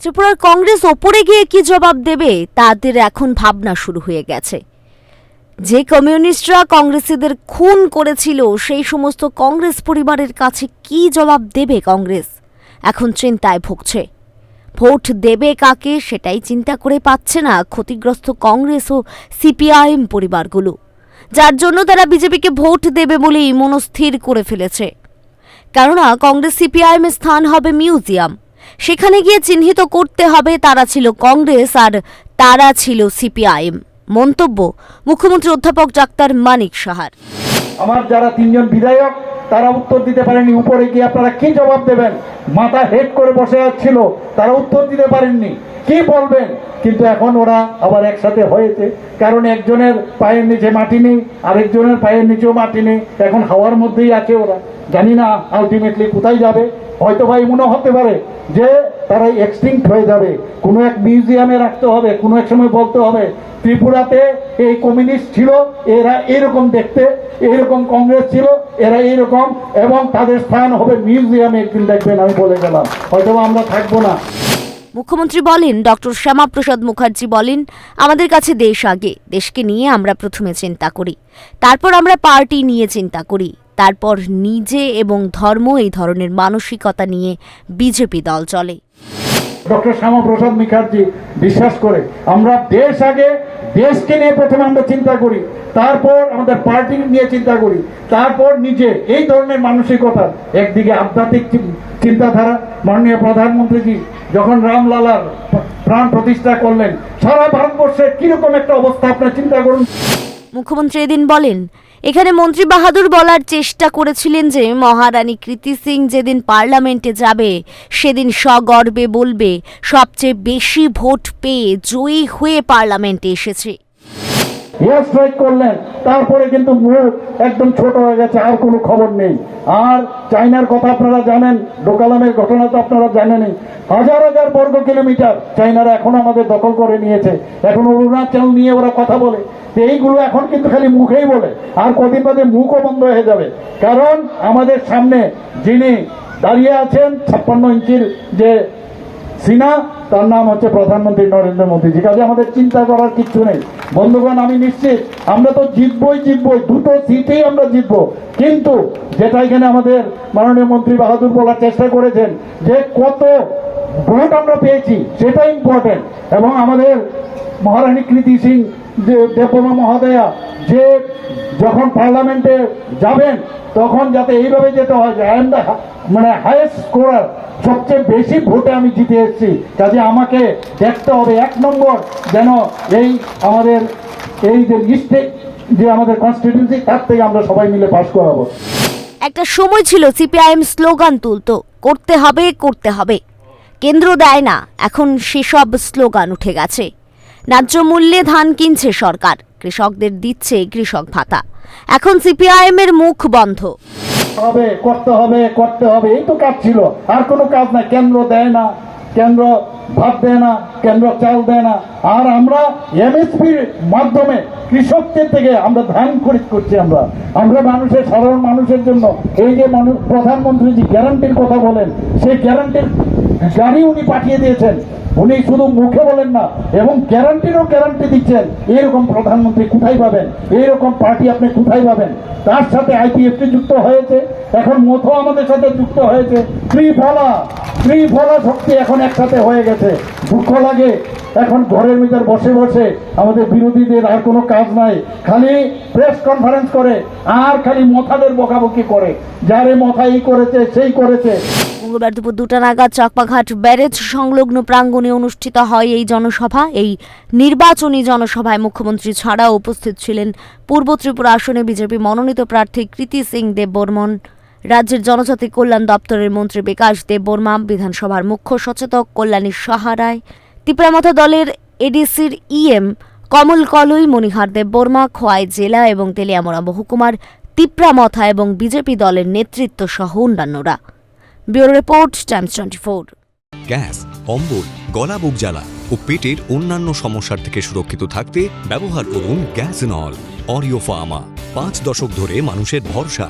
ত্রিপুরার কংগ্রেস ওপরে গিয়ে কি জবাব দেবে, তাদের এখন ভাবনা শুরু হয়ে গেছে। যে কমিউনিস্টরা কংগ্রেসীদের খুন করেছিল, সেই সমস্ত কংগ্রেস পরিবারের কাছে কি জবাব দেবে কংগ্রেস? এখন চিন্তায় ভুগছে। ভোট দেবে কাকে, সেটাই চিন্তা করে পাচ্ছে না ক্ষতিগ্রস্ত কংগ্রেস ও সিপিআইএম পরিবারগুলো। যার জন্য তারা বিজেপিকে ভোট দেবে বলেই মনস্থির করে ফেলেছে। কেননা, কংগ্রেস সিপিআইএম এর স্থান হবে মিউজিয়াম। সেখানে গিয়ে চিহ্নিত করতে হবে তারা ছিল কংগ্রেস আর তারা ছিল সিপিআইএম। মন্তব্য মুখ্যমন্ত্রী অধ্যাপক ডাক্তার মানিক সাহার। আমার যারা তিনজন বিধায়ক, তারা উত্তর দিতে পারেননি। উপরে গিয়ে আপনারা কি জবাব দেবেন? মাথা হেড করে বসে ছিল তারা উত্তর দিতে পারেননি। কি বলবেন? কিন্তু এখন ওরা আবার একসাথে হয়েছে। কারণ একজনের পায়ের নিচে মাটি নেই, আরেকজনের পায়ের নিচেও মাটি নেই। এখন হাওয়ার মধ্যেই আছে ওরা। জানি না আলটিমেটলি কোথায় যাবে। হয়তো ভাই মনে হতে পারে যে তারা এক্সটিংক্ট হয়ে যাবে। কোনো এক মিউজিয়ামে রাখতে হবে, কোনো এক সময় বলতে হবে, ত্রিপুরাতে এই কমিউনিস্ট ছিল, এরা এরকম দেখতে, এরকম কংগ্রেস ছিল, এরা এরকম, এবং তাদের স্থান হবে মিউজিয়ামে একদিন দেখবেন, আমি বলে গেলাম। হয়তো আমরা থাকব না। মুখ্যমন্ত্রী বলেন, ডক্টর শ্যামাপ্রসাদ মুখার্জি বলেন, আমাদের কাছে দেশ আগে, দেশকে নিয়ে আমরা প্রথমে চিন্তা করি, তারপর আমরা পার্টি নিয়ে চিন্তা করি। তারপর নিজে এবং ধর্ম এই ধরনের মানসিকতা নিয়ে বিজেপি দল চলে। ডক্টর শ্যামাপ্রসাদ মুখার্জি বিশ্বাস করে আমরা দেশ আগে দেশকে নিয়ে প্রথমে আমরা চিন্তা করি তারপর আমাদের পার্টি নিয়ে চিন্তা করি তারপর নিজে এই ধরনের মানসিকতা একদিকে আধ্যাত্মিক চিন্তাধারা মাননীয় প্রধানমন্ত্রীজি যখন রামলালার প্রাণ প্রতিষ্ঠা করলেন সারা ভারতবর্ষে কীরকম একটা অবস্থা আপনার চিন্তা করুন। মুখ্যমন্ত্রী এদিন বলেন এখানে মন্ত্রী বাহাদুর বলার চেষ্টা করেছিলেন যে, মহারানী কৃতি সিং যেদিন পার্লামেন্টে যাবে, সেদিন সগর্বে বলবে, সবচেয়ে বেশি ভোট পেয়ে জয়ী হয়ে পার্লামেন্টে এসেছে। স্ট্রাইক করলেন, তারপরে কিন্তু মুখ একদম ছোট হয়ে গেছে, আর কোনো খবর নেই। আর চাইনার কথা আপনারা জানেন, ডোকালামের ঘটনা তো আপনারা জানেনই। হাজার হাজার বর্গ কিলোমিটার চাইনারা এখন আমাদের দখল করে নিয়েছে। এখন অরুণাচল নিয়ে ওরা কথা বলে। এইগুলো এখন কিন্তু খালি মুখেই বলে। আর কদিন বাদে মুখও বন্ধ হয়ে যাবে। কারণ আমাদের সামনে যিনি দাঁড়িয়ে আছেন ছাপ্পান্ন ইঞ্চির যে সিনা তার নাম হচ্ছে প্রধানমন্ত্রী নরেন্দ্র মোদীজি কাজে আমাদের চিন্তা করার কিছু নেই। বন্ধুগণ, আমি নিশ্চিত আমরা তো জিতবই জিতবই। দুটো সিটেই আমরা জিতবো। কিন্তু যেটা এখানে আমাদের মাননীয় মন্ত্রী বাহাদুর বলার চেষ্টা করেছেন, যে কত ভোট আমরা পেয়েছি সেটা ইম্পর্টেন্ট এবং আমাদের মহারানী কৃতি সিং যে দেববর্মা মহোদয়া যে যখন পার্লামেন্টে যাবেন, তখন যাতে এইভাবে যেতে হয় যে আই এম দ্য মানে হাইয়েস্ট স্কোরার সবচেয়ে বেশি ভোটে আমি জিতে এসেছি। কাজে আমাকে দেখতে হবে এক নম্বর যেন এই আমাদের, এই যে মিস্টেক যে আমাদের কনস্টিটিউন্সি তার থেকে আমরা সবাই মিলে পাশ করাবো। একটা সময় ছিল সিপিআইএম স্লোগান তুলতো, করতে হবে করতে হবে। কেন্দ্র দেয় না, এখন সেসব স্লোগান উঠে গেছে। ন্যায্য মূল্যে ধান কিনছে সরকার। কৃষকদের দিচ্ছে কৃষক ভাতা। এখন সিপিআইএম এর মুখ বন্ধ। হবে, করতে হবে করতে হবে, এই তো কাজ ছিল। আর কোনো কাজ না কেন্দ্র দেয় না, কেন্দ্র ভাত দেয় না, কেন্দ্র চাল দেয় না। আর আমরা এমএসপির মাধ্যমে কৃষকদের থেকে আমরা ধান খরিদ করছি আমরা। আমরা মানুষের, সাধারণ মানুষের জন্য এই যে মানুষ প্রধানমন্ত্রী যে গ্যারান্টির কথা বলেন, সেই গ্যারান্টির গাড়ি উনি পাঠিয়ে দিয়েছেন। উনি শুধু মুখে বলেন না, এবং গ্যারান্টিরও গ্যারান্টি দিচ্ছেন এরকম প্রধানমন্ত্রী কোথায় পাবেন? এইরকম পার্টি আপনি কোথায় পাবেন? তার সাথে আইপিএফটি যুক্ত হয়েছে, এখন মথো আমাদের সাথে যুক্ত হয়েছে। ত্রিফলা ত্রিফলা শক্তি এখন একসাথে হয়ে গেছে। দুঃখ লাগে এখন ঘরের ভিতর বসে বসে আমাদের বিরোধীদের আর কোনো কাজ নাই। খালি প্রেস কনফারেন্স করে, আর খালি মথাদের বকাবকি করে। যারে মথা এই করেছে, সেই করেছে। মঙ্গলবার দুপুর দুটা নাগাদ চাকপাঘাট ব্যারেজ সংলগ্ন প্রাঙ্গণে অনুষ্ঠিত হয় এই জনসভা। এই নির্বাচনী জনসভায় মুখ্যমন্ত্রী ছাড়াও উপস্থিত ছিলেন পূর্ব ত্রিপুরা আসনে বিজেপি মনোনীত প্রার্থী কৃতি সিং দেব দেববর্মন, রাজ্যের জনজাতি কল্যাণ দপ্তরের মন্ত্রী বিকাশ দেববর্মা, বিধানসভার মুখ্য সচেতক কল্যাণী সাহারায় তিপ্রামথা দলের এডিসির ইএম কমল কলই, মণিহার দেববর্মা, খোয়াই জেলা এবং তেলিয়ামোড়া মহকুমার তিপ্রামথা এবং বিজেপি দলের নেতৃত্ব সহ অন্যান্যরা। Bureau report, Times twenty four. Gas অম্বল গলা বুক জ্বালা ও পেটের অন্যান্য সমস্যার থেকে সুরক্ষিত থাকতে ব্যবহার করুন গ্যাস নল, অরিও ফার্মা। পাঁচ দশক ধরে মানুষের ভরসা।